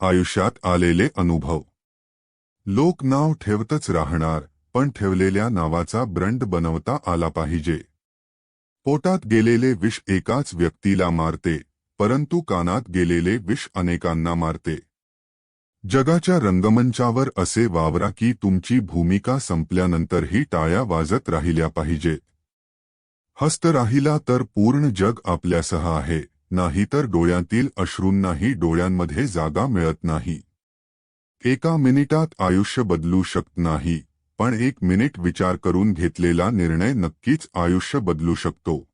आयुष्यात आलेले अनुभव. लोक नाव ठेवतच राहणार पण ठेवलेल्या नावाचा ब्रंड बनवता आला पाहिजे. पोटात गेलेले विष एकाच व्यक्तीला मारते परंतु कानात गेलेले विष अनेकांना मारते. जगाच्या रंगमंचावर असे वावरा की तुमची भूमिका संपल्यानंतरही टाळ्या वाजत राहिल्या पाहिजेत हस्त राहिला तर पूर्ण जग आपल्यासह आहे. नाहीतर डोळ्यातील अश्रूंनाही डोळ्यांमध्ये जागा मिळत नाही. एका मिनिटात आयुष्य बदलू शकत नाही पण एक मिनिट विचार करून घेतलेला निर्णय नक्कीच आयुष्य बदलू शकतो.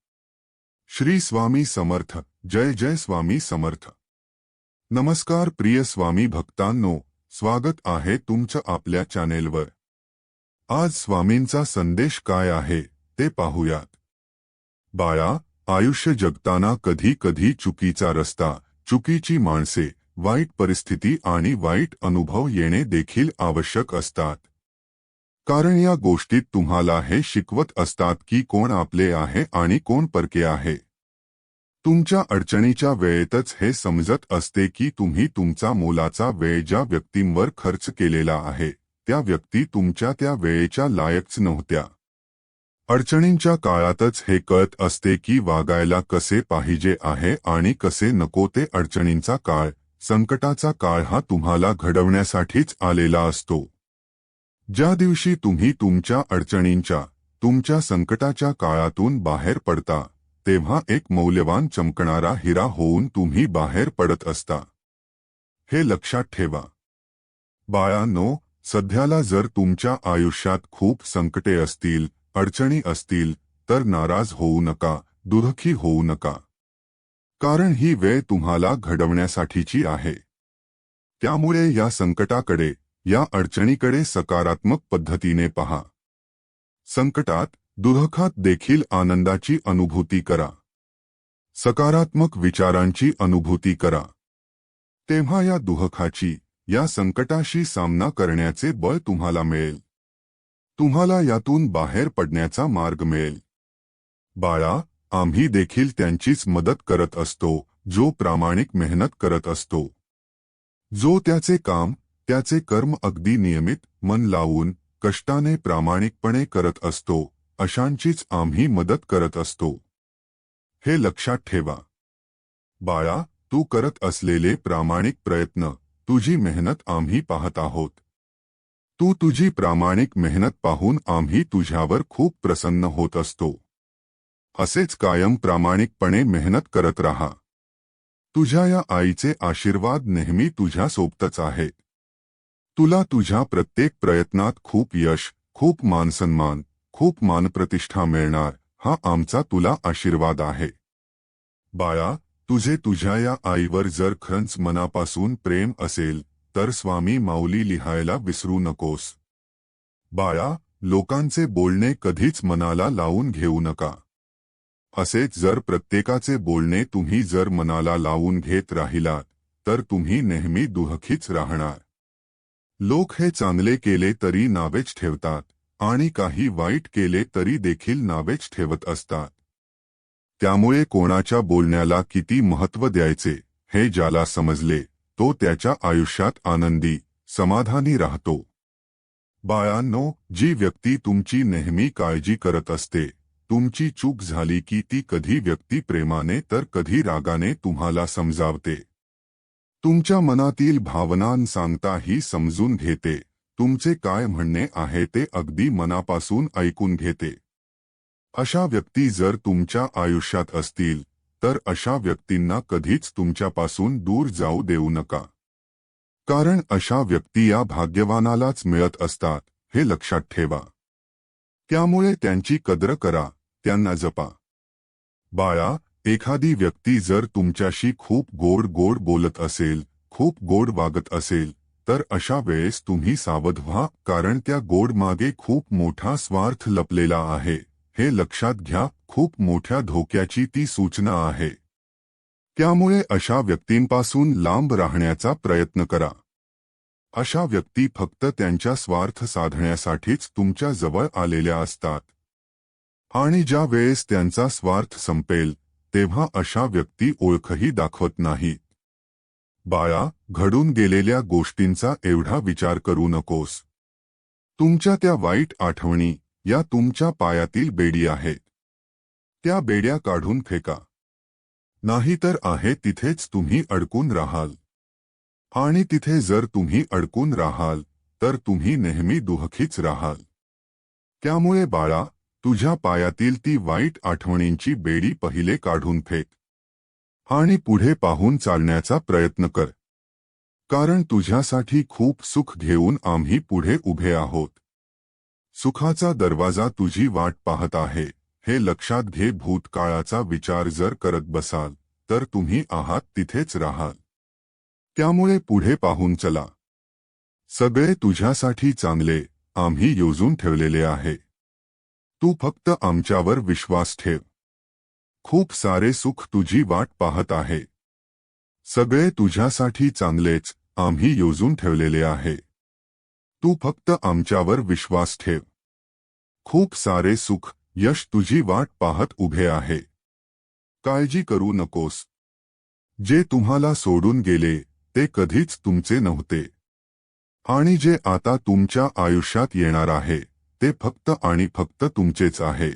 श्री स्वामी समर्थ जय जय स्वामी समर्थ. नमस्कार प्रिय स्वामी भक्तांनो स्वागत आहे तुमचं आपल्या चॅनेलवर. आज स्वामींचा संदेश काय आहे ते पाहूयात. बाळा आयुष्य जगताना कधी कधी चुकीचा रस्ता चुकीची माणसे वाईट परिस्थिती आणि वाईट अनुभव येणे देखील आवश्यक असतात. कारण या गोष्टीत तुम्हाला हे शिकवत असतात की कोण आपले आहे आणि कोण परके आहे. तुमच्या अडचणीच्या वेळेतच हे समजत असते की तुम्ही तुमचा मोलाचा वेळ ज्या व्यक्तींवर खर्च केलेला आहे त्या व्यक्ती तुमच्या त्या वेळेच्या लायकच नव्हत्या. अडचणींच्या काळातच हे कळत असते की वागायला कसे पाहिजे आहे आणि कसे नको ते अडचणींचा काळ संकटाचा काळ हा तुम्हाला घडवण्यासाठीच आलेला असतो. ज्या दिवशी तुम्ही तुमच्या अडचणींच्या तुमच्या संकटाच्या काळातून बाहेर पडता तेव्हा एक मौल्यवान चमकणारा हिरा होऊन तुम्ही बाहेर पडत असता. हे लक्षात ठेवा. बाळांनो सध्याला जर तुमच्या आयुष्यात खूप संकटे असतील अडचणी असतील तर नाराज होऊ नका दुधखी होऊ नका. कारण ही वेळ तुम्हाला घडवण्यासाठीची आहे. त्यामुळे या संकटाकडे या अडचणीकडे सकारात्मक पद्धतीने पहा. संकटात दुधखात देखील आनंदाची अनुभूती करा. सकारात्मक विचारांची अनुभूती करा. तेव्हा या दुःखाची या संकटाशी सामना करण्याचे बळ तुम्हाला मिळेल. तुम्हाला यातून बाहेर पडण्याचा मार्ग मिळेल. बाळा आम्ही देखील त्यांचीच मदत करत असतो जो प्रामाणिक मेहनत करत असतो. जो त्याचे काम त्याचे कर्म अगदी नियमित मन लावून कष्टाने प्रामाणिकपणे करत असतो अशांचीच आम्ही मदत करत असतो. हे लक्षात ठेवा. बाळा तू करत असलेले प्रामाणिक प्रयत्न तुझी मेहनत आम्ही पाहत आहोत. तू तुझी प्रामाणिक मेहनत पाहून आम्ही तुझ्यावर खूप प्रसन्न होत असतो. असेच कायम प्रामाणिकपणे मेहनत करत राहा. तुझ्या या आईचे आशीर्वाद नेहमी तुझ्या सोबतच तुला तुझ्या प्रत्येक प्रयत्नात खूप यश खूप मानसन्मान खूप मानप्रतिष्ठा मिळणार हा आमचा तुला आशीर्वाद आहे. बाळा तुझे तुझ्या या आईवर जर खरंच मनापासून प्रेम असेल तर स्वामी माऊली लिहायला विसरू नकोस. बाळा लोकांचे बोलणे कधीच मनाला लावून घेऊ नका. असेच जर प्रत्येकाचे बोलणे तुम्ही जर मनाला लावून घेत राहिलात तर तुम्ही नेहमी दुहखीच राहणार. लोक हे चांगले केले तरी नावेच ठेवतात आणि काही वाईट केले तरी देखील नावेच ठेवत असतात. त्यामुळे कोणाच्या बोलण्याला किती महत्त्व द्यायचे हे ज्याला समजले तो त्याच्या आयुष्यात आनंदी समाधानी राहतो. बाळांनो जी व्यक्ती तुमची नेहमी काळजी करत असते तुमची चूक झाली की ती कधी व्यक्ती प्रेमाने तर कधी रागाने तुम्हाला समजावते. तुमच्या मनातील भावनां सांगता ही समजून घेते तुमचे काय म्हणणे आहे ते अगदी मनापासून ऐकून घेते. अशा व्यक्ती जर तुमच्या आयुष्यात असतील तर अशा व्यक्तींना कधीच तुमच्यापासून दूर जाऊ देऊ नका. कारण अशा व्यक्ती या भाग्यवानालाच मिळत असतात हे लक्षात ठेवा. त्यामुळे त्यांची कद्र करा त्यांना जपा. बाळा एखादी व्यक्ती जर तुमच्याशी खूप गोड गोड बोलत असेल खूप गोड वागत असेल तर अशा वेळेस तुम्ही सावध व्हा कारण त्या गोड मागे खूप मोठा स्वार्थ लपलेला आहे हे लक्षात घ्या खूप मोठ्या धोक्याची ती सूचना आहे. त्यामुळे अशा व्यक्तींपासून लांब राहण्याचा प्रयत्न करा. अशा व्यक्ती फक्त त्यांच्या स्वार्थ साधण्यासाठीच तुमच्या जवळ आलेल्या असतात. आणि ज्या वेळेस त्यांचा स्वार्थ संपेल तेव्हा अशा व्यक्ती ओळखही दाखवत नाहीत. बाळा घडून गेलेल्या गोष्टींचा एवढा विचार करू नकोस. तुमच्या त्या वाईट आठवणी या तुमच्या पायातील बेडी आहेत. त्या बेड्या काढून फेका. नाहीतर आहे तिथेच तुम्ही अडकून राहाल. आणि तिथे जर तुम्ही अडकून राहाल तर तुम्ही नेहमी दुःखीच राहाल. त्यामुळे बाळा तुझ्या पायातील ती वाईट आठवणींची बेडी पहिले काढून फेक. आणि पुढे पाहून चालण्याचा प्रयत्न कर. कारण तुझ्यासाठी खूप सुख घेऊन आम्ही पुढे उभे आहोत. सुखाचा दरवाजा तुझी वाट पाहत आहे. हे लक्षात घे भूतकाळाचा विचार जर करत बसाल तर तुम्ही आहात तिथेच राहाल. त्यामुळे पुढे पाहून चला. सगळे तुझ्यासाठी चांगले आम्ही योजून ठेवलेले आहे. तू फक्त आमच्यावर विश्वास ठेव. खूप सारे सुख तुझी वाट पाहत आहे. सगळे तुझ्यासाठी चांगलेच आम्ही योजून ठेवलेले आहे. तू फक्त आमच्यावर विश्वास ठेव. खूप सारे सुख यश तुझी वाट पाहत उभे आहे. काळजी करू नकोस. जे तुम्हाला सोडून गेले ते कधीच तुमचे नव्हते. आणि जे आता तुमच्या आयुष्यात येणार आहे ते फक्त आणि फक्त तुमचेच आहे.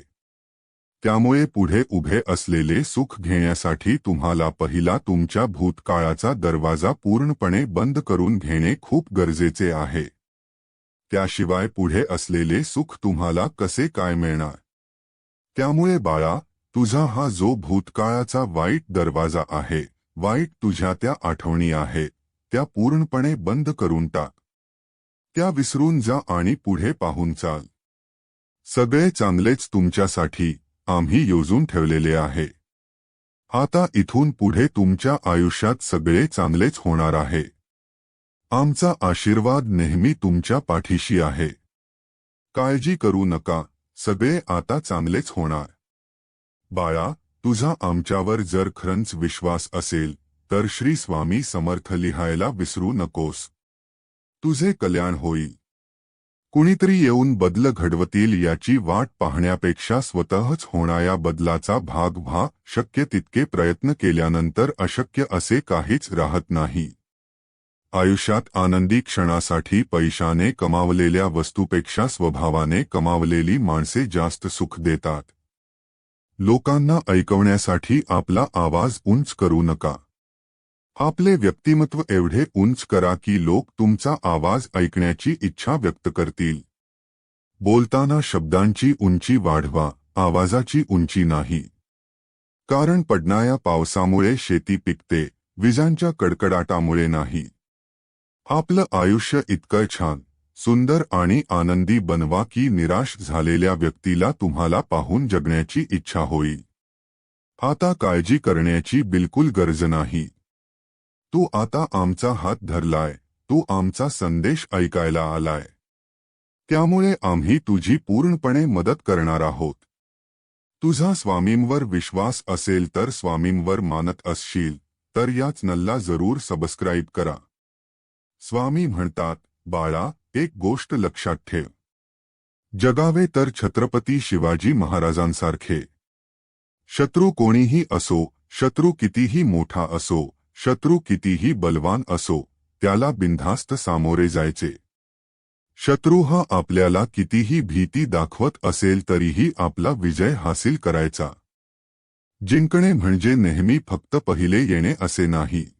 त्यामुळे पुढे उभे असलेले सुख घेण्यासाठी तुम्हाला पहिला तुमच्या भूतकाळाचा दरवाजा पूर्णपणे बंद करून घेणे खूप गरजेचे आहे. त्याशिवाय पुढे असलेले सुख तुम्हाला कसे काय मिळणार? त्यामुळे बाळा तुझा हा जो भूतकाळाचा वाईट दरवाजा आहे वाईट तुझ्या त्या आठवणी आहे त्या पूर्णपणे बंद करून टाक. त्या विसरून जा आणि पुढे पाहून चाल. सगळे चांगलेच तुमच्यासाठी आम्ही योजून ठेवलेले आहे. आता इथून पुढे तुमच्या आयुष्यात सगळे चांगलेच होणार आहे. आमचा आशीर्वाद नेहमी तुमच्या पाठीशी आहे. काळजी करू नका. सगळे आता चांगलेच होणार. बाळा तुझा आमच्यावर जर खरंच विश्वास असेल तर श्री स्वामी समर्थ लिहायला विसरू नकोस. तुझे कल्याण होईल. कुणीतरी येऊन बदल घडवतील याची वाट पाहण्यापेक्षा स्वतःच होणाऱ्या बदलाचा भाग व्हा शक्य तितके प्रयत्न केल्यानंतर अशक्य असे काहीच राहत नाही. आयुष्यात आनंदी क्षणासाठी पैशाने कमावलेल्या वस्तूपेक्षा स्वभावाने कमावलेली माणसे जास्त सुख देतात. लोकांना ऐकवण्यासाठी आपला आवाज उंच करू नका. आपले व्यक्तिमत्व एवढे उंच करा की लोक तुमचा आवाज ऐकण्याची इच्छा व्यक्त करतील. बोलताना शब्दांची उंची वाढवा आवाजाची उंची नाही. कारण पडणाऱ्या पावसामुळे शेती पिकते विजांच्या कडकडाटामुळे नाही. आपलं आयुष्य इतकं छान सुंदर आणि आनंदी बनवा की निराश झालेल्या व्यक्तीला तुम्हाला पाहून जगण्याची इच्छा होईल. आता काळजी करण्याची बिलकुल गरज नाही. तू आता आमचा हात धरलाय तू आमचा संदेश ऐकायला आलाय. त्यामुळे आम्ही तुझी पूर्णपणे मदत करणार आहोत. तुझा स्वामींवर विश्वास असेल तर स्वामींवर मानत असशील तर याच नल्ला जरूर सबस्क्राईब करा. स्वामी म्हणतात बाळा एक गोष्ट लक्षात ठेव. जगावे तर छत्रपती शिवाजी महाराजांसारखे. शत्रू कोणीही असो शत्रू कितीही मोठा असो शत्रू कितीही बलवान असो त्याला बिनधास्त सामोरे जायचे. शत्रू हा आपल्याला कितीही भीती दाखवत असेल तरीही आपला विजय हासिल करायचा. जिंकणे म्हणजे नेहमी फक्त पहिले येणे असे नाही.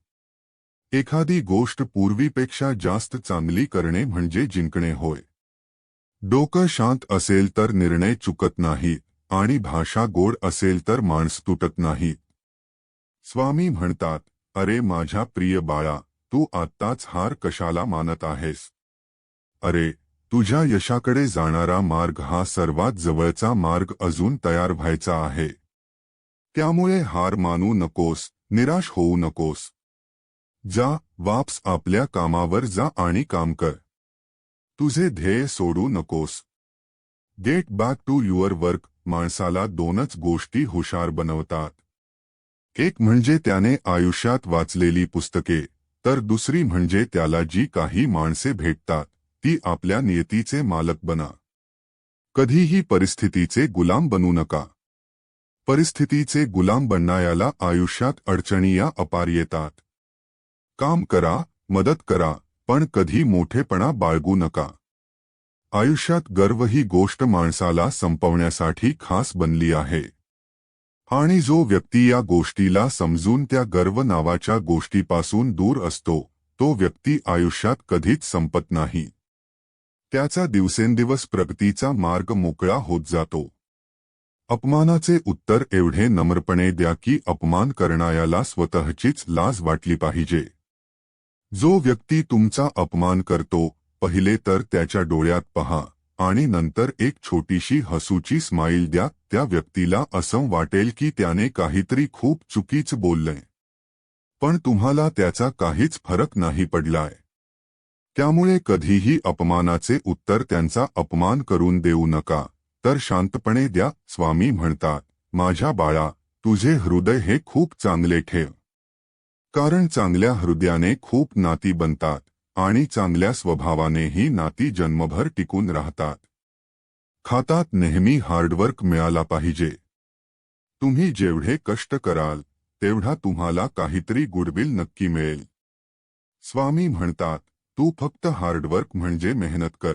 एखादी गोष्ट पूर्वीपेक्षा जास्त चांगली करणे म्हणजे जिंकणे होय. डोकं शांत असेल तर निर्णय चुकत नाही आणि भाषा गोड असेल तर माणस तुटत नाही. स्वामी म्हणतात अरे माझ्या प्रिय बाळा तू आत्ताच हार कशाला मानत आहेस? अरे तुझ्या यशाकडे जाणारा मार्ग हा सर्वात जवळचा मार्ग अजून तयार व्हायचा आहे. त्यामुळे हार मानू नकोस निराश होऊ नकोस. जा वापस आपल्या कामावर जा आणि काम कर. तुझे ध्येय सोडू नकोस. Get back to your work माणसाला दोनच गोष्टी हुशार बनवतात. एक म्हणजे त्याने आयुष्यात वाचलेली पुस्तके तर दुसरी म्हणजे त्याला जी काही माणसे भेटतात ती आपल्या नियतीचे मालक बना. कधीही परिस्थितीचे गुलाम बनू नका. परिस्थितीचे गुलाम बनणायाला आयुष्यात अडचणी या अपार येतात. काम करा मदत करा पण कधी मोठेपणा बाळगू नका. आयुष्यात गर्व ही गोष्ट माणसाला संपवण्यासाठी खास बनली आहे. आणि जो व्यक्ती या गोष्टीला समजून त्या गर्व नावाच्या गोष्टीपासून दूर असतो तो व्यक्ती आयुष्यात कधीच संपत नाही. त्याचा दिवसेंदिवस प्रगतीचा मार्ग मोकळा होत जातो. अपमानाचे उत्तर एवढे नम्रपणे द्या की अपमान करणायाला स्वतःचीच लाज वाटली पाहिजे. जो व्यक्ती तुमचा अपमान करतो पहिले तर त्याच्या डोळ्यात पहा आणि नंतर एक छोटीशी हसूची स्माईल द्या त्या व्यक्तीला असं वाटेल की त्याने काहीतरी खूप चुकीच बोललंय. पण तुम्हाला त्याचा काहीच फरक नाही पडलाय. त्यामुळे कधीही अपमानाचे उत्तर त्यांचा अपमान करून देऊ नका. तर शांतपणे द्या स्वामी म्हणतात माझ्या बाळा तुझे हृदय हे खूप चांगले ठेव. कारण चांगल्या हृदयाने खूप नाती बनतात आणि चांगल्या स्वभावानेही नाती जन्मभर टिकून राहतात. खातात नेहमी हार्डवर्क मिळाला पाहिजे. तुम्ही जेवढे कष्ट कराल तेवढा तुम्हाला काहीतरी गुडविल नक्की मिळेल. स्वामी म्हणतात तू फक्त हार्डवर्क म्हणजे मेहनत कर.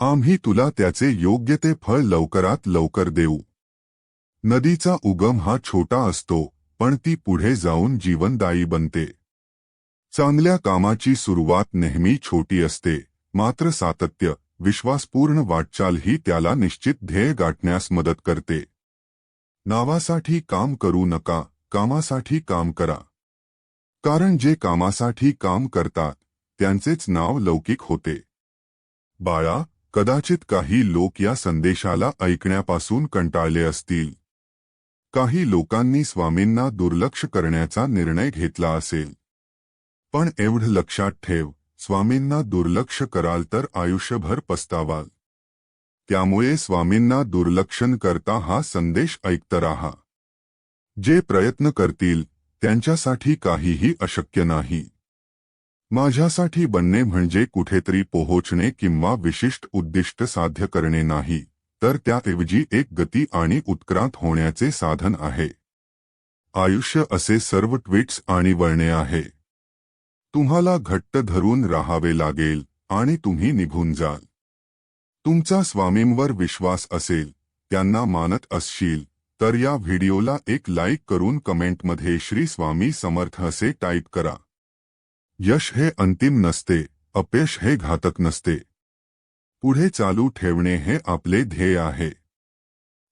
आम्ही तुला त्याचे योग्य ते फळ लवकरात लवकर देऊ. नदीचा उगम हा छोटा असतो पण ती पुढे जाऊन जीवनदायी बनते. चांगल्या कामाची सुरुवात नेहमी छोटी असते मात्र सातत्य विश्वासपूर्ण वाटचाल ही त्याला निश्चित ध्येय गाठण्यास मदत करते. नावासाठी काम करू नका कामासाठी काम करा. कारण जे कामासाठी काम करतात त्यांचेच नाव लौकिक होते. बाळा कदाचित काही लोक या संदेशाला ऐकण्यापासून कंटाळले असतील. काही लोकांनी स्वामींना दुर्लक्ष करण्याचा निर्णय घेतला असेल. पण एवढं लक्षात ठेव स्वामींना दुर्लक्ष कराल तर आयुष्यभर पस्तावाल. त्यामुळे स्वामींना दुर्लक्षण करता हा संदेश ऐकत राहा. जे प्रयत्न करतील त्यांच्यासाठी काहीही अशक्य नाही. माझ्यासाठी बनणे म्हणजे कुठेतरी पोहोचणे किंवा विशिष्ट उद्दिष्ट साध्य करणे नाही. तर त्याऐवजी एक गती आणि उत्क्रांत होण्याचे साधन आहे. आयुष्य असे सर्व ट्विट्स आणि वळणे आहे. तुम्हाला घट्ट धरून राहावे लागेल आणि तुम्ही निघून जाल. तुमचा स्वामींवर विश्वास असेल त्यांना मानत असशील तर या व्हिडिओला एक लाईक करून कमेंटमध्ये श्री स्वामी समर्थ असे टाईप करा. यश हे अंतिम नसते अपयश हे घातक नसते. पुढे चालू ठेवणे हे आपले ध्येय आहे.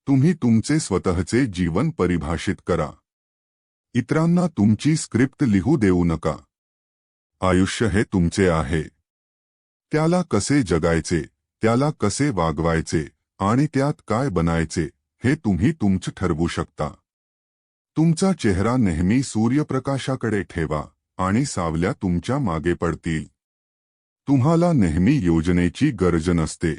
तुम्ही तुमचे स्वतःचे जीवन परिभाषित करा. इतरांना तुमची स्क्रिप्ट लिहू देऊ नका. आयुष्य हे तुमचे आहे. त्याला कसे जगायचे त्याला कसे वागवायचे आणि त्यात काय बनायचे हे तुम्ही तुमच ठरवू शकता. तुमचा चेहरा नेहमी सूर्यप्रकाशाकडे ठेवा आणि सावल्या तुमच्या मागे पडतील. तुम्हाला नेहमी योजनेची गरज नसते.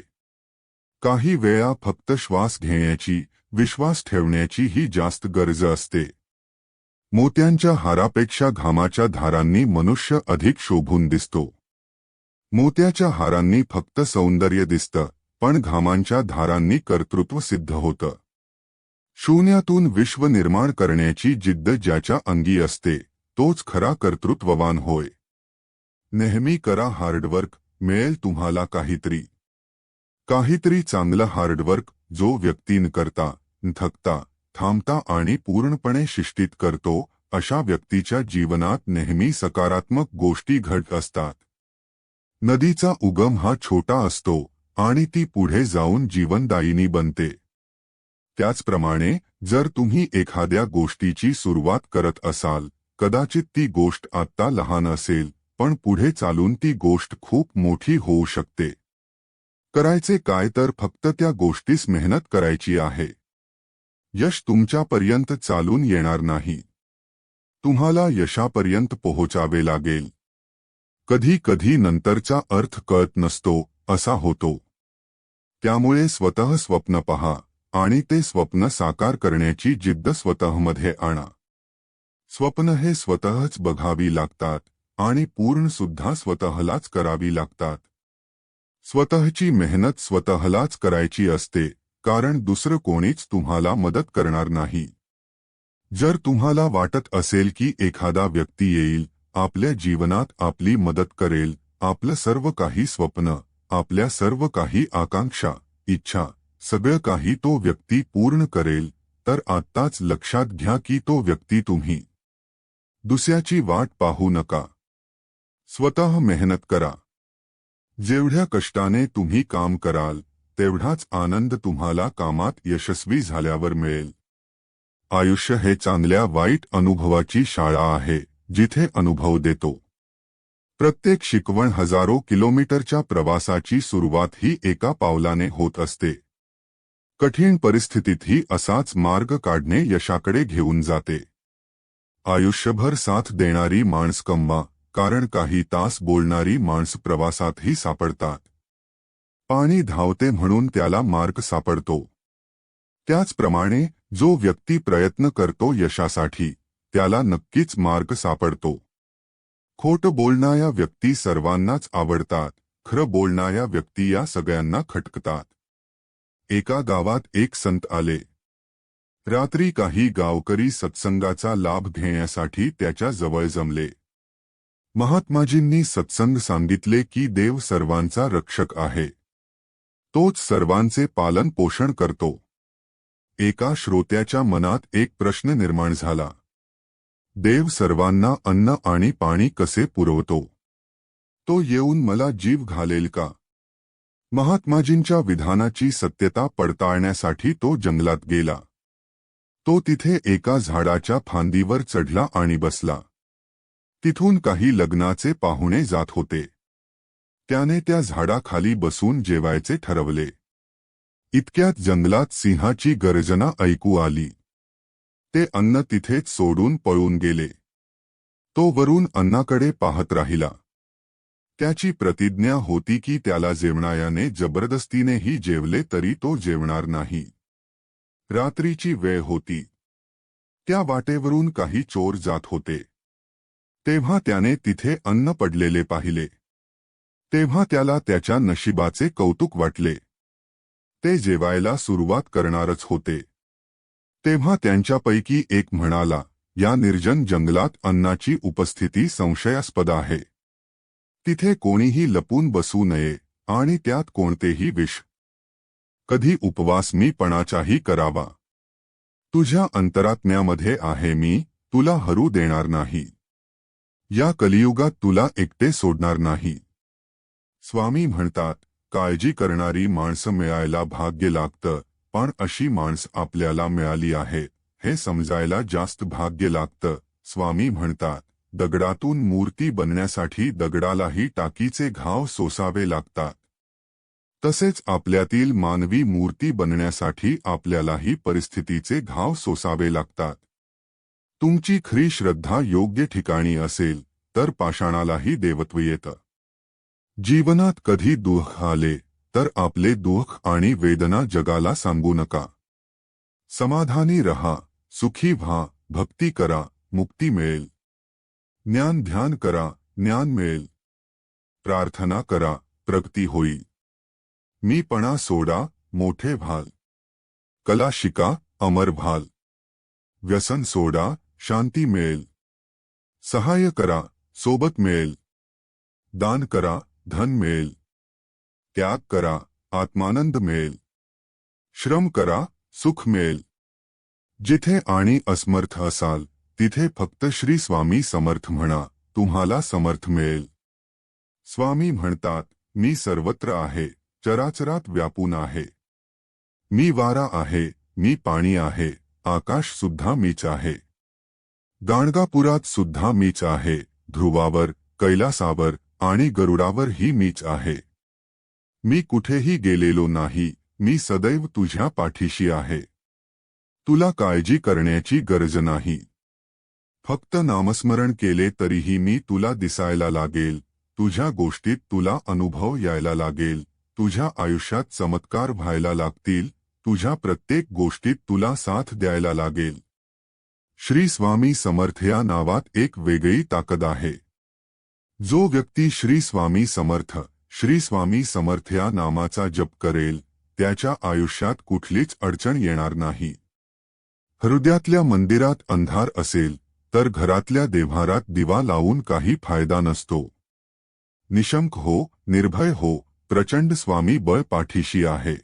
काही वेळा फक्त श्वास घेण्याची विश्वास ठेवण्याची ही जास्त गरज असते. मोत्यांच्या हारापेक्षा घामाच्या धारांनी मनुष्य अधिक शोभून दिसतो. मोत्याच्या हारांनी फक्त सौंदर्य दिसतं पण घामांच्या धारांनी कर्तृत्व सिद्ध होतं. शून्यातून विश्व निर्माण करण्याची जिद्द ज्याच्या अंगी असते तोच खरा कर्तृत्ववान होय. नेहमी करा हार्डवर्क मिळेल तुम्हाला काहीतरी. काहीतरी चांगलं हार्डवर्क जो व्यक्तीन करता थकता थांबता आणि पूर्णपणे शिष्टीत करतो अशा व्यक्तीच्या जीवनात नेहमी सकारात्मक गोष्टी घडत असतात. नदीचा उगम हा छोटा असतो आणि ती पुढे जाऊन जीवनदायिनी बनते. त्याचप्रमाणे जर तुम्ही एखाद्या गोष्टीची सुरुवात करत असाल कदाचित ती गोष्ट आत्ता लहान असेल पण पुढे चालून ती गोष्ट खूप मोठी होऊ शकते. करायचे काय तर फक्त त्या गोष्टीस मेहनत करायची आहे. यश तुमच्यापर्यंत चालून येणार नाही. तुम्हाला यशापर्यंत पोहोचावे लागेल. कधी कधी नंतरचा अर्थ कळत नसतो असा होतो. त्यामुळे स्वतः स्वप्न पहा आणि ते स्वप्न साकार करण्याची जिद्द स्वतःमध्ये आणा. स्वप्न हे स्वतःच बघावी लागतात. आणि पूर्ण सुद्धा स्वतःलाच करावी लागतात. स्वतःची मेहनत स्वतःलाच करायची असते कारण दुसरं कोणीच तुम्हाला मदत करणार नाही. जर तुम्हाला वाटत असेल की एखादा व्यक्ती येईल आपल्या जीवनात आपली मदत करेल आपलं सर्व काही स्वप्न आपल्या सर्व काही आकांक्षा इच्छा सगळं काही तो व्यक्ती पूर्ण करेल तर आत्ताच लक्षात घ्या की तो व्यक्ती तुम्ही. दुसऱ्याची वाट पाहू नका. स्वतः मेहनत करा. जेवढ्या कष्टाने तुम्ही काम कराल तेवढाच आनंद तुम्हाला कामात यशस्वी झाल्यावर मिळेल. आयुष्य हे चांगल्या वाईट अनुभवाची शाळा आहे जिथे अनुभव देतो. प्रत्येक शिकवण हजारो किलोमीटरच्या प्रवासाची सुरुवात ही एका पावलाने होत असते. कठीण परिस्थितीतही असाच मार्ग काढणे यशाकडे घेऊन जाते. आयुष्यभर साथ देणारी माणसकम्मा कारण काही तास बोलणारी माणस प्रवासातही सापडतात. पाणी धावते म्हणून त्याला मार्ग सापडतो. त्याचप्रमाणे जो व्यक्ती प्रयत्न करतो यशासाठी त्याला नक्कीच मार्ग सापडतो. खोट बोलणाऱ्या व्यक्ती सर्वांनाच आवडतात खरं बोलणाऱ्या व्यक्ती या सगळ्यांना खटकतात. एका गावात एक संत आले. रात्री काही गावकरी सत्संगाचा लाभ घेण्यासाठी त्याच्याजवळ जमले. महात्माजींनी सत्संग सांगितले की देव सर्वांचा रक्षक आहे. तोच सर्वांचे पालन पोषण करतो. एका श्रोत्याच्या मनात एक प्रश्न निर्माण झाला. देव सर्वांना अन्न आणि पाणी कसे पुरवतो? तो येऊन मला जीव घालेल का? महात्माजींच्या विधानाची सत्यता पडताळण्यासाठी तो जंगलात गेला. तो तिथे एका झाडाच्या फांदीवर चढला आणि बसला. तिथून काही लग्नाचे पाहुणे जात होते. त्याने त्या झाडाखाली बसून जेवायचे ठरवले. इतक्यात जंगलात सिंहाची गर्जना ऐकू आली. ते अन्न तिथेच सोडून पळून गेले. तो वरून अन्नाकडे पाहत राहिला. त्याची प्रतिज्ञा होती की त्याला जेवणायाने जबरदस्तीनेही जेवले तरी तो जेवणार नाही. रात्रीची वेळ होती. त्या वाटेवरून काही चोर जात होते. तेव्हा त्याने तिथे अन्न पडलेले पाहिले. तेव्हा त्याला त्याच्या नशिबाचे कौतुक वाटले. ते जेवायला सुरुवात करणारच होते. तेव्हा त्यांच्यापैकी एक म्हणाला या निर्जन जंगलात अन्नाची उपस्थिती संशयास्पद आहे. तिथे कोणीही लपून बसू नये आणि त्यात कोणतेही विष. कधी उपवास मी पणाचाही करावा. तुझ्या अंतरात्म्यामध्ये आहे मी तुला हरू देणार नाही. या कलियुगात तुला एकटे सोडणार नाही. स्वामी म्हणतात काळजी करणारी माणसं मिळायला भाग्य लागतं पण अशी माणसं आपल्याला मिळाली आहे हे समजायला जास्त भाग्य लागतं. स्वामी म्हणतात दगडातून मूर्ती बनण्यासाठी दगडालाही टाकीचे घाव सोसावे लागतात. तसेच आपल्यातील मानवी मूर्ती बनण्यासाठी आपल्यालाही परिस्थितीचे घाव सोसावे लागतात. तुमची खरी श्रद्धा योग्य ठिकाणी असेल, तर पाषाणालाही देवत्व येतं. जीवनात कधी दुःख आले, तर आपले दुःख आणि वेदना जगाला सांगू नका. समाधानी रहा, सुखी व्हा, भक्ती करा, मुक्ती मिळेल. ज्ञान ध्यान करा, ज्ञान मिळेल. प्रार्थना करा, प्रगती होईल. मीपणा सोडा, मोठे व्हाल. कला शिका, अमर व्हाल. व्यसन सोडा शांती मिळेल सहाय्य करा, सोबत मिळेल दान करा, धन मिळेल त्याग करा, आत्मानंद मिळेल श्रम करा, सुख मिळेल जिथे आणि असमर्थ असाल, तिथे फक्त श्री स्वामी समर्थ म्हणा, तुम्हाला समर्थ मिळेल स्वामी म्हणतात, मी सर्वत्र आहे, चराचरात व्यापून आहे। मी वारा आहे, मी पाणी आहे, आकाश सुद्धा मीच आहे। गाणगापुरात सुद्धा मीच आहे. ध्रुवावर कैलासावर आणि गरुडावर ही मीच आहे. मी कुठेही गेलेलो नाही. मी सदैव तुझ्या पाठीशी आहे. तुला काळजी करण्याची गरज नाही. फक्त नामस्मरण केले तरीही मी तुला दिसायला लागेल. तुझ्या गोष्टीत तुला अनुभव यायला लागेल. तुझ्या आयुष्यात चमत्कार व्हायला लागतील. तुझ्या प्रत्येक गोष्टीत तुला साथ द्यायला लागेल. श्री स्वामी समर्थ या नावात एक वेगळी ताकद आहे. जो व्यक्ती श्री स्वामी समर्थ, श्री स्वामी समर्थ या नामाचा जप करेल, त्याच्या आयुष्यात कुठलीच अडचण येणार नाही. हृदयातल्या मंदिरात अंधार असेल, तर घरातल्या देव्हारात दिवा लावून काही फ़ायदा नसतो. निशंक हो, निर्भय हो, प्रचंड स्वामी बळ पाठीशी आहे.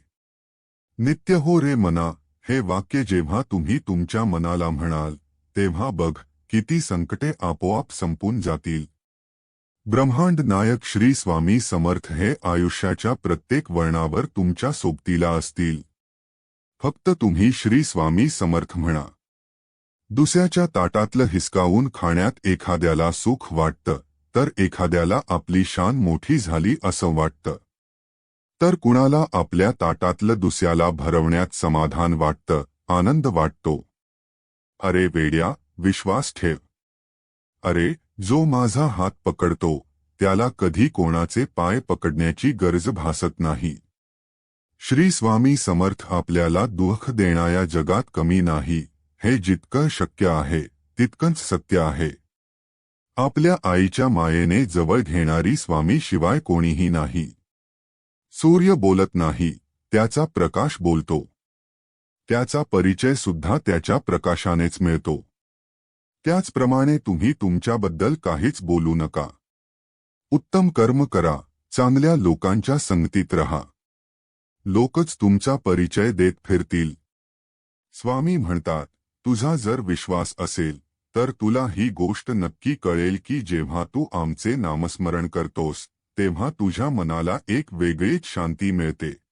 नित्य हो रे मना, हे वाक्य जेव्हा तुम्ही तुमच्या मनाला म्हणाल तेव्हा बघ किती संकटे आपोआप संपून जातील. ब्रह्मांड नायक श्री स्वामी समर्थ हे आयुष्याच्या प्रत्येक वळणावर तुमच्या सोबतीला असतील. फक्त तुम्ही श्री स्वामी समर्थ म्हणा. दुसऱ्याच्या ताटातलं हिसकावून खाण्यात एखाद्याला सुख वाटतं तर एखाद्याला आपली शान मोठी झाली असं वाटतं. तर कुणाला आपल्या ताटातलं दुसऱ्याला भरवण्यात समाधान वाटतं आनंद वाटतो. अरे वेड्या विश्वास ठेव. अरे जो माझा हात पकडतो त्याला कधी कोणाचे पाय पकडण्याची गरज भासत नाही. श्री स्वामी समर्थ आपल्याला दुःख देणाऱ्या जगात कमी नाही. हे जितकं शक्य आहे तितकंच सत्य आहे. आपल्या आईच्या मायेने जवळ घेणारी स्वामी शिवाय कोणीही नाही. सूर्य बोलत नाही त्याचा प्रकाश बोलतो. त्याचा परिचय सुद्धा त्याच्या प्रकाशानेच मिळतो. त्याचप्रमाणे तुम्ही तुमच्याबद्दल काहीच बोलू नका. उत्तम कर्म करा चांगल्या लोकांच्या संगतीत रहा. लोकच तुमचा परिचय देत फिरतील. स्वामी म्हणतात तुझा जर विश्वास असेल तर तुला ही गोष्ट नक्की कळेल की जेव्हा तू आमचे नामस्मरण करतोस तेव्हा तुझ्या मनाला एक वेगळीच शांती मिळते.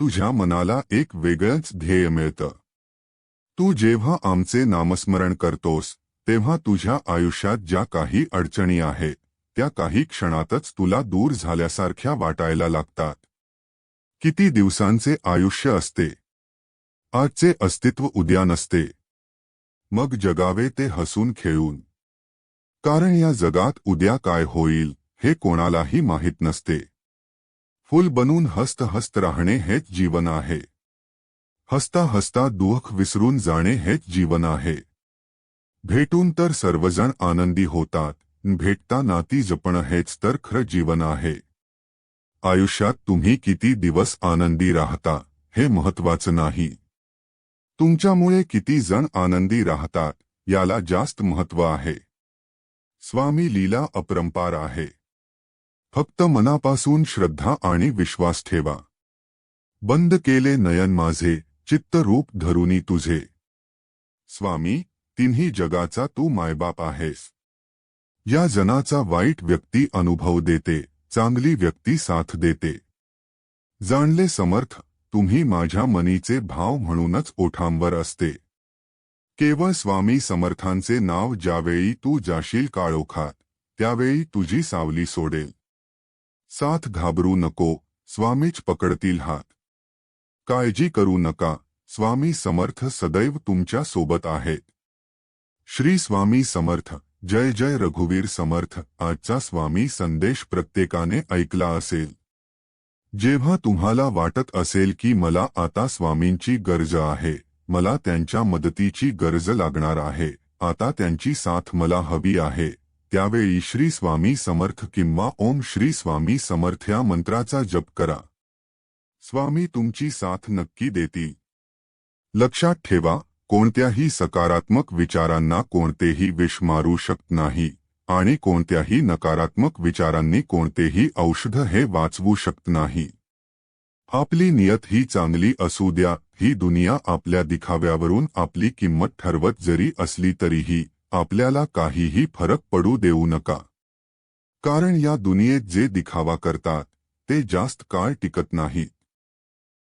तुझ्या मनाला एक वेगळंच ध्येय मिळतं. तू जेव्हा आमचे नामस्मरण करतोस तेव्हा तुझ्या आयुष्यात ज्या काही अडचणी आहेत त्या काही क्षणातच तुला दूर झाल्यासारख्या वाटायला लागतात. किती दिवसांचे आयुष्य असते? आजचे अस्तित्व उद्या नसते. मग जगावे ते हसून खेळून. कारण या जगात उद्या काय होईल हे कोणालाही माहीत नसते. फुल बनून हस्त हस्त राहणे हेच जीवन आहे. हसता हसता दुःख विसरून जाणे हेच जीवन आहे. भेटून तर सर्वजण आनंदी होतात भेटता नाती जपणं हेच तर खरं जीवन आहे. आयुष्यात तुम्ही किती दिवस आनंदी राहता हे महत्वाचं नाही. तुमच्यामुळे किती जण आनंदी राहतात याला जास्त महत्त्व आहे. स्वामी लीला अपरंपार आहे. फक्त मनापासून श्रद्धा आणि विश्वास ठेवा. बंद केले नयन माझे चित्तरूप धरुनी तुझे. स्वामी तिन्ही जगाचा तू मायबाप आहेस. या जनाचा वाईट व्यक्ती अनुभव देते चांगली व्यक्ती साथ देते. जाणले समर्थ तुम्ही माझ्या मनीचे भाव म्हणूनच ओठांवर असते. केवळ स्वामी समर्थांचे नाव ज्यावेळी तू जाशील काळोखात त्यावेळी तुझी सावली सोडेल. साथ घाबरू नको स्वामीच पकडतील हात. काळजी करू नका स्वामी समर्थ सदैव तुमच्यासोबत आहेत. श्री स्वामी समर्थ जय जय रघुवीर समर्थ आजचा स्वामी संदेश प्रत्येकाने ऐकला असेल. जेव्हा तुम्हाला वाटत असेल की मला आता स्वामींची गरज आहे मला त्यांच्या मदतीची गरज लागणार आहे आता त्यांची साथ मला हवी आहे त्यावेळी श्री स्वामी समर्थ किंवा ओम श्री स्वामी समर्थ या मंत्राचा जप करा. स्वामी तुमची साथ नक्की देतील. लक्षात ठेवा कोणत्याही सकारात्मक विचारांना कोणतेही विष मारू शकत नाही आणि कोणत्याही नकारात्मक विचारांनी कोणतेही औषध हे वाचवू शकत नाही. आपली नियत ही चांगली असू द्या ही दुनिया आपल्या दिखाव्यावरून आपली किंमत ठरवत जरी असली तरीही आपल्याला काहीही फरक पडू देऊ नका. कारण या दुनियेत जे दिखावा करतात ते जास्त काळ टिकत नाहीत.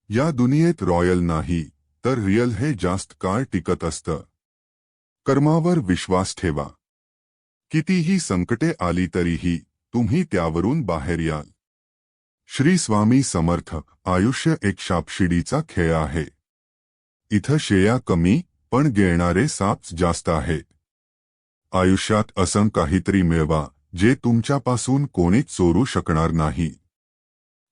या दुनियेत रॉयल नाही तर रियल हे जास्त काळ टिकत असतं. कर्मावर विश्वास ठेवा. कितीही संकटे आली तरीही तुम्ही त्यावरून बाहेर याल. श्री स्वामी समर्थ आयुष्य एक शापशिडीचा खेळ आहे. इथं शेया कमी पण गिळणारे साप्स जास्त आहेत. आयुष्यात असं काहीतरी मिळवा, जे तुमच्यापासून कोणीच चोरू शकणार नाही.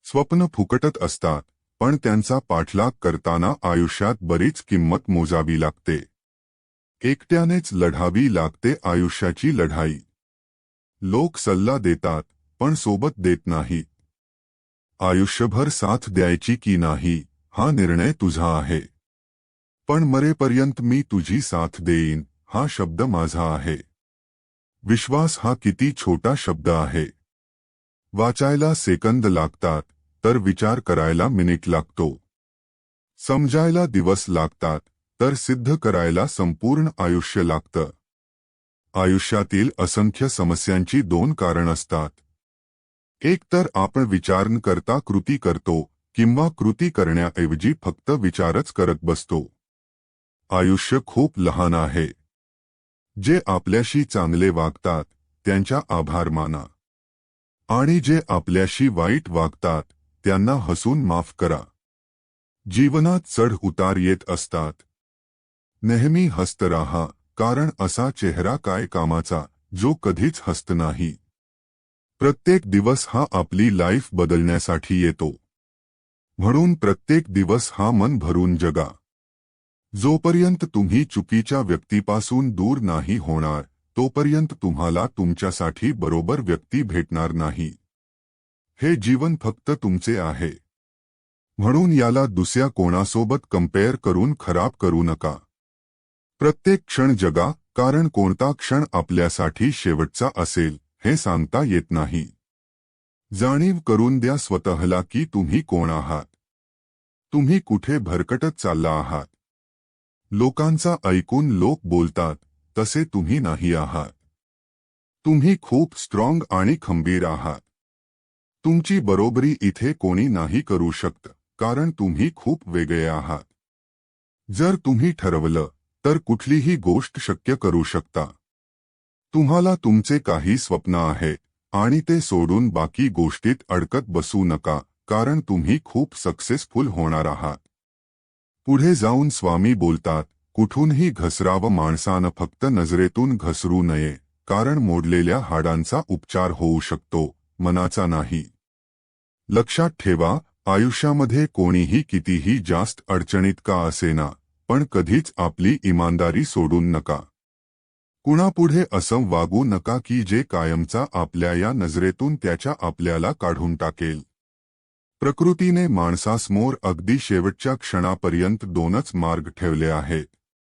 स्वप्न फुकटत असतात, पण त्यांचा पाठलाग करताना आयुष्यात बरीच किंमत मोजावी लागते. एकट्यानेच लढावी लागते आयुष्याची लढाई. लोक सल्ला देतात, पण सोबत देत नाहीत. आयुष्यभर साथ द्यायची की नाही, हा निर्णय तुझा आहे. पण मरेपर्यंत मी तुझी साथ देईन, हा शब्द माझा आहे. विश्वास हा किती छोटा शब्द आहे. वाचायला सेकंद लागतात तर विचार करायला मिनिट लागतो. समजायला दिवस लागतात तर सिद्ध करायला संपूर्ण आयुष्य लागतं. आयुष्यातील असंख्य समस्यांची दोन कारण असतात. एक तर आपण विचार न करता कृती करतो किंवा कृती करण्याऐवजी फक्त विचारच करत बसतो. आयुष्य खूप लहान आहे. जे आपल्याशी चांगले वागतात त्यांच्या आभार माना. आणि जे आपल्याशी वाईट वागतात त्यांना हसून माफ करा. जीवनात चढ उतार येत असतात. नेहमी हस्त राहा कारण असा चेहरा काय कामाचा जो कधीच हस्त नाही. प्रत्येक दिवस हा आपली लाईफ बदलण्यासाठी येतो. म्हणून प्रत्येक दिवस हा मन भरून जगा. जोपर्यंत तुम्ही चुकीच्या व्यक्तीपासून दूर नाही होणार तोपर्यंत तुम्हाला तुमच्यासाठी बरोबर व्यक्ती भेटणार नाही. हे जीवन फक्त तुमचे आहे. म्हणून याला दुसऱ्या कोणासोबत कंपेअर करून खराब करू नका. प्रत्येक क्षण जगा कारण कोणता क्षण आपल्यासाठी शेवटचा असेल हे सांगता येत नाही. जाणीव करून द्या स्वतःला की तुम्ही कोण आहात. तुम्ही कुठे भरकटत चालला आहात. लोकांचा ऐकून लोक बोलतात तसे तुम्ही नाही आहात. तुम्ही खूप स्ट्रॉंग आणि खंबीर आहात. तुमची बरोबरी इथे कोणी नाही करू शकत कारण तुम्ही खूप वेगळे आहात. जर तुम्ही ठरवलं तर कुठलीही गोष्ट शक्य करू शकता. तुम्हाला तुमचे काही स्वप्न आहे आणि ते सोडून बाकी गोष्टीत अडकत बसू नका कारण तुम्ही खूप सक्सेसफुल होणार आहात. पुढे जाऊन स्वामी बोलतात कुठूनही घसरावं माणसानं फक्त नजरेतून घसरू नये कारण मोडलेल्या हाडांचा उपचार होऊ शकतो मनाचा नाही. लक्षात ठेवा आयुष्यामध्ये कोणीही कितीही जास्त अडचणीत का असेना पण कधीच आपली इमानदारी सोडून नका. कुणापुढे असं वागू नका की जे कायमचा आपल्या या नजरेतून त्याच्या आपल्याला काढून टाकेल. प्रकृतीने माणसासमोर अगदी शेवटच्या क्षणापर्यंत दोनच मार्ग ठेवले आहेत.